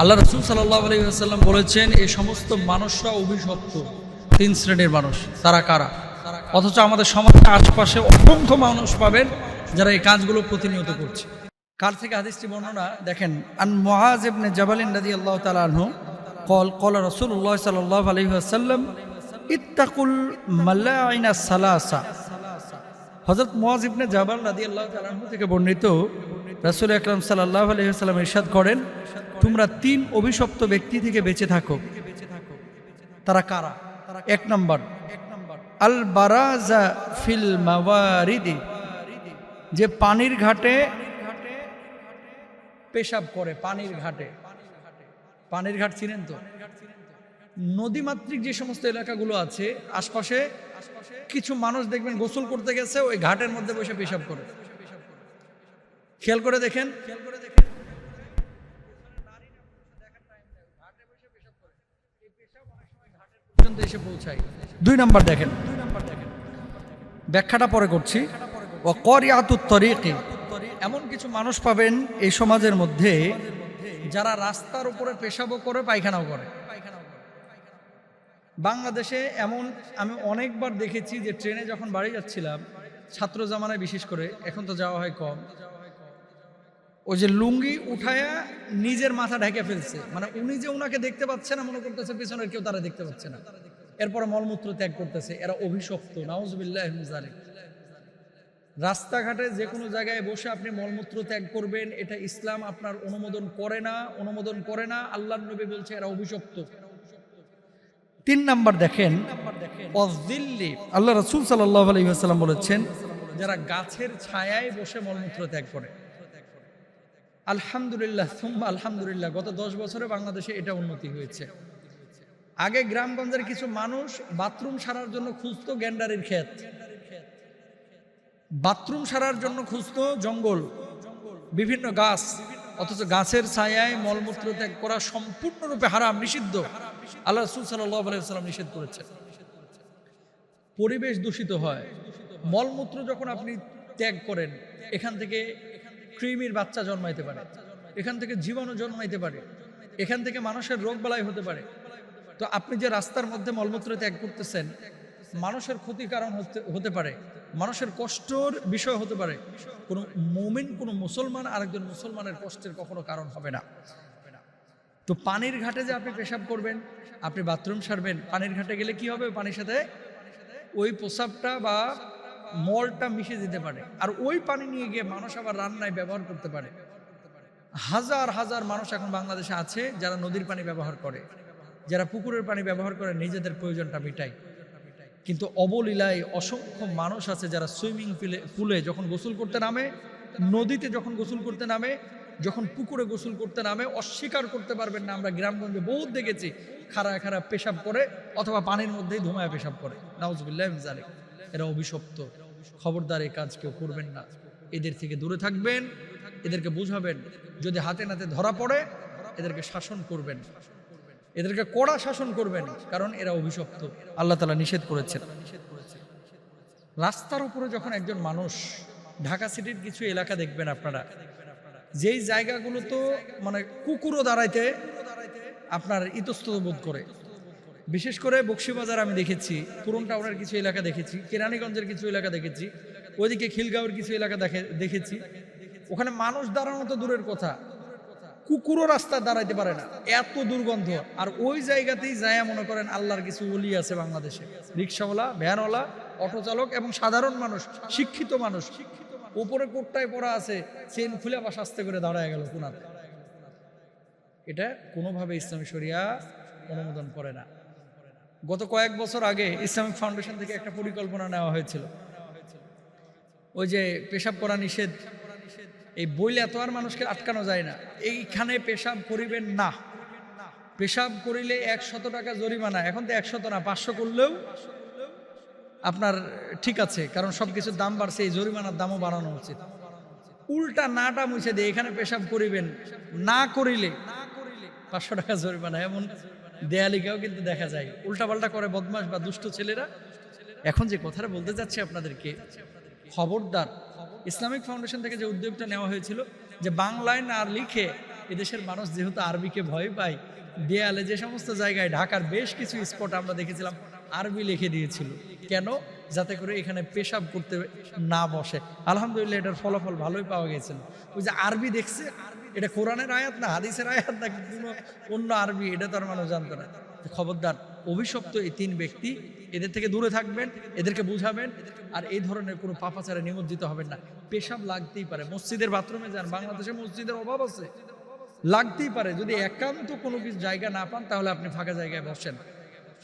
আল্লাহ রসুল সাল্লাহ আলহিহাসাল্লাম বলেছেন এই সমস্ত মানুষরা অভিশপ্ত। তিন শ্রেণির মানুষ। তারা কারা? অথচ আমাদের সমাজের আশপাশে অসংখ্য মানুষ পাবেন যারা এই কাজগুলো প্রতিনিয়ত করছে। কার থেকে আদিষ্টি বর্ণনা, দেখেন, আন মহাজেবনে জাবালিন রাজি আল্লাহ তালু কল কল রসুল্লাহ সাল্লাহ আলহিহাসাল্লাম ইত্তাকুল মাল্লা সালাসা। হজরত মহাজিবনে জাবাল রাদি আল্লাহ তালু থেকে বর্ণিত রাসূল আকরাম সাল্লাল্লাহু আলাইহি ইরশাদ করেন, তোমরা তিন অভিশপ্ত ব্যক্তি থেকে বেঁচে থাকো। তারা কারা? এক নম্বর আল বারাজা ফিল মাওয়ারিদি যে পানির ঘাটে পেশাব করে, পানির ঘাটে। পানির ঘাট চিনেন তো? নদীমাতৃক যে সমস্ত এলাকাগুলো আছে, আশপাশে কিছু মানুষ দেখবেন গোসল করতে গেছে, ওই ঘাটের মধ্যে বসে পেশাব করে। খেয়াল করে দেখেন। পর্যন্ত এসে পৌঁছায় দুই নাম্বার দেখেন। ব্যাখ্যাটা পরে করছি। এমন কিছু মানুষ পাবেন এই সমাজের মধ্যে যারা রাস্তার উপরে পেশাবও করে, পায়খানাও করে। বাংলাদেশে এমন, আমি অনেকবার দেখেছি যে ট্রেনে যখন বাড়ি যাচ্ছিলাম, ছাত্র জামানায় বিশেষ করে, এখন তো যাওয়া হয় কম। ওই যে লুঙ্গি উঠায়া নিজের মাথা ঢেকে ফেলছে। মানে উনি যে ওনাকে দেখতে পাচ্ছে না, মনে করতেছে পেছনের কেউ তারা দেখতে পাচ্ছে না। এরপরে মলমূত্র ত্যাগ করতেছে। এরা অভিশপ্ত। নাউজবিল্লাহ রাস্তাঘাটে যে কোনো জায়গায় বসে আপনি মলমূত্র ত্যাগ করবেন, এটা ইসলাম আপনার অনুমোদন করে না, অনুমোদন করে না। আল্লাহ নবী বলছে, এরা অভিশপ্ত। তিন নাম্বার দেখেন আল্লাহ রসুল আলহিহাস্লাম বলেছেন, যারা গাছের ছায়ায় বসে মলমূত্র ত্যাগ করে আলহামদুলিল্লাহ, সুম্মা আলহামদুলিল্লাহ, গত দশ বছরে বাংলাদেশে এটা উন্নতি হয়েছে। আগে গ্রামগঞ্জের কিছু মানুষ বাথরুম সারার জন্য খুঁজতো গ্যান্ডারির ক্ষেত। বাথরুম সারার জন্য খুঁজতো জঙ্গল, বিভিন্ন গাছ, অথচ গাছের ছায়ায় মলমূত্র ত্যাগ করা সম্পূর্ণরূপে হারাম, নিষিদ্ধ। আল্লাহ রসুল সাল্লাহ নিষেধ করেছেন। পরিবেশ দূষিত হয়। মলমূত্র যখন আপনি ত্যাগ করেন, এখান থেকে কৃমির বাচ্চা জন্মাইতে পারে। এখান থেকে জীবাণু জন্মাইতে পারে। এখান থেকে মানুষের রোগ বালাই হতে পারে। তো আপনি যে রাস্তার মধ্যে মলমূত্র ত্যাগ করতেছেন, মানুষের ক্ষতি কারণ হতে পারে। মানুষের কষ্টর বিষয় হতে পারে। কোনো মুমিন, কোনো মুসলমান আরেকজন মুসলমানের কষ্টের কখনো কারণ হবে না। তো পানির ঘাটে যে আপনি পেশাব করবেন, আপনি বাথরুম সারবেন, পানির ঘাটে গেলে কি হবে? পানির সাথে ওই প্রসাবটা বা মলটা মিশে যেতে পারে। আর ওই পানি নিয়ে গিয়ে মানুষ আবার রান্নায় ব্যবহার করতে পারে। হাজার হাজার মানুষ এখন বাংলাদেশে আছে যারা নদীর পানি ব্যবহার করে। যারা পুকুরের পানি ব্যবহার করে, নিজেদের প্রয়োজনটা মিটায়। কিন্তু অবলীলায় অসংখ্য মানুষ আছে যারা সুইমিং পুলে পুলে যখন গোসল করতে নামে, নদীতে যখন গোসল করতে নামে, যখন পুকুরে গোসল করতে নামে, অস্বীকার করতে পারবেন না, আমরা গ্রামগঞ্জে বহুত দেখেছি খাড়া খাড়া পেশাব করে অথবা পানির মধ্যেই ধুমায় পেশাব করে। নাউজবিল্লাহ জালিক এরা অভিশপ্ত। খবরদার এই কাজ কেউ করবেন না। এদের থেকে দূরে থাকবেন, এদেরকে বুঝাবেন। যদি হাতে নাতে ধরা পড়ে, এদেরকে শাসন করবেন। এদেরকে কড়া শাসন করবেন, কারণ এরা অভিশপ্ত। আল্লাহ তালা নিষেধ করেছেন। রাস্তার উপরে যখন একজন মানুষ ঢাকা সিটির কিছু এলাকা দেখবেন আপনারা, যেই জায়গাগুলো তো মানে কুকুরও দাঁড়াইতে আপনার ইতস্তত বোধ করে। বিশেষ করে বক্সিবাজার আমি দেখেছি পুরন টাউনের কিছু এলাকা দেখেছি, কেরানীগঞ্জের কিছু এলাকা দেখেছি, ওইদিকে খিলগাঁওয়ের কিছু এলাকা দেখে, দেখেছি। ওখানে মানুষ দাঁড়ানো তো দূরের কথা, কুকুরও রাস্তা দাঁড়াইতে পারে না, এত দুর্গন্ধ। আর ওই জায়গাতেই যায় মনে করেন আল্লাহর কিছু অলি আছে বাংলাদেশে। রিক্সাওয়ালা, ভ্যানওয়ালা অটো চালক এবং সাধারণ মানুষ, শিক্ষিত মানুষ। উপরে কোটটায় পড়া আছে, চেন খুলে বা শাস্তে করে দাঁড়ায় গেল কোনাতে এটা কোনোভাবে ইসলামী শরিয়া অনুমোদন করে না। গত কয়েক বছর আগে ইসলামিক ফাউন্ডেশন থেকে একটা পরিকল্পনা নেওয়া হয়েছিল। ওই যে পেশাব করা নিষেধ, এই বইলে এত আর মানুষকে আটকানো যায় না। এইখানে পেশাব করিবেন না। পেশাব করিলে একশত টাকা জরিমানা, এখন তো একশত না, পাঁচশো করলেও আপনার ঠিক আছে, কারণ সব কিছুর দাম বাড়ছে, এই জরিমানার দামও বাড়ানো উচিত। উল্টা নাটা মুছে দিয়ে এখানে পেশাব করিবেন, না করিলে পাঁচশো টাকা জরিমানা, এমন দেয়ালিকাও কিন্তু দেখা যায়। উল্টাপাল্টা করে বদমাস বা দুষ্ট ছেলেরা। এখন যে কথাটা বলতে যাচ্ছি আপনাদেরকে, খবরদার। ইসলামিক ফাউন্ডেশন থেকে যে উদ্যোগটা নেওয়া হয়েছিল, যে বাংলায় না লিখে এদেশের মানুষ যেহেতু আরবিকে ভয় পায়, দেয়ালে যে সমস্ত জায়গায় ঢাকার বেশ কিছু স্পট আমরা দেখেছিলাম, আরবি লিখে দিয়েছিল। কেন? যাতে করে এখানে পেশাব করতে না বসে। আলহামদুলিল্লাহ এটার ফলাফল ভালোই পাওয়া গেছিল। ওই যে আরবি দেখছে এটা কোরআনের আয়াত না হাদিসের আয়াত না কোনো অন্য আরবি? এটা তো আর মানুষ জানতো না। খবরদার, অভিশপ্ত এই তিন ব্যক্তি, এদের থেকে দূরে থাকবেন, এদেরকে বুঝাবেন, আর এই ধরনের কোনো পাপাচারে নিমজ্জিত হবেন না। পেশাব লাগতেই পারে। মসজিদের বাথরুমে যান, বাংলাদেশে মসজিদের অভাব আছে। লাগতেই পারে। যদি একান্ত কোনো কিছু জায়গা না পান, তাহলে আপনি ফাঁকা জায়গায় বসেন।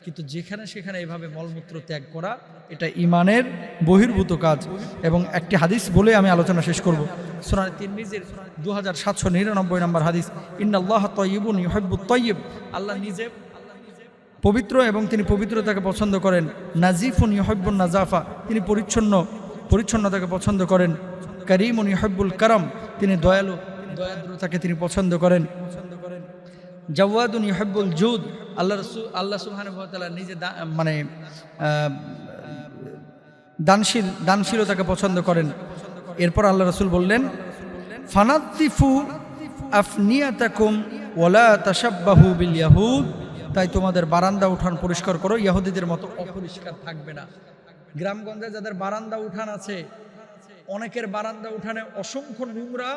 কিন্তু যেখানে সেখানে এভাবে মলমূত্র ত্যাগ করা, এটা ইমানের বহির্ভূত কাজ। এবং একটি হাদিস বলে আমি আলোচনা শেষ করব। সোনানি তিরমিজির দু হাজার সাতশো নিরানব্বই নম্বর হাদিস, ইন্নাল্লাহ তয়িবুন ইউহেব্বু তয়িব আল্লাহ নিজে পবিত্র এবং তিনি পবিত্রতাকে পছন্দ করেন। নাজিফুন ইহব্বুল নাজাফা। তিনি পরিচ্ছন্ন, পরিচ্ছন্নতাকে পছন্দ করেন। করিমুন ইহব্বুল কারাম। তিনি দয়ালু, দয়াদ্রতাকে তিনি পছন্দ করেন। জাওয়াদুন ইহব্বুল জুদ। আল্লাহ রসু আল্লাহ সুবহান নিজে মানে দানশীল, দানশীলতাকে পছন্দ করেন। এরপর আল্লাহ রসুল বললেন, ফানাত্তিফু আফনিয়াতাকুম ওয়ালা তাসাব্বাহু বিল ইয়াহুদ। তাই তোমাদের বারান্দা উঠান পরিষ্কার করো ইহুদিদের মতো অপরিষ্কার থাকবে না। গ্রামগঞ্জে যাদের বারান্দা উঠান আছে, অনেকের বারান্দা উঠানে অসংখ্য নোংরা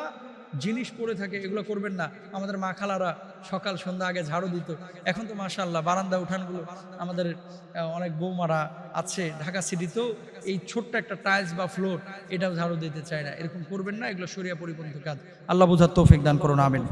জিনিস পড়ে থাকে, এগুলো করবেন না। আমাদের মা খালারা সকাল সন্ধ্যা আগে ঝাড়ু দিত। এখন তো মাশাল্লাহ বারান্দা উঠানগুলো আমাদের অনেক বৌমারা আছে ঢাকা সিটিতেও, এই ছোট্ট একটা টাইলস বা ফ্লোর এটাও ঝাড়ু দিতে চায় না। এরকম করবেন না, এগুলো সরিয়া পরিপন্থ কাজ। আল্লাহ বুঝার তৌফিক দান করুন, আমিন।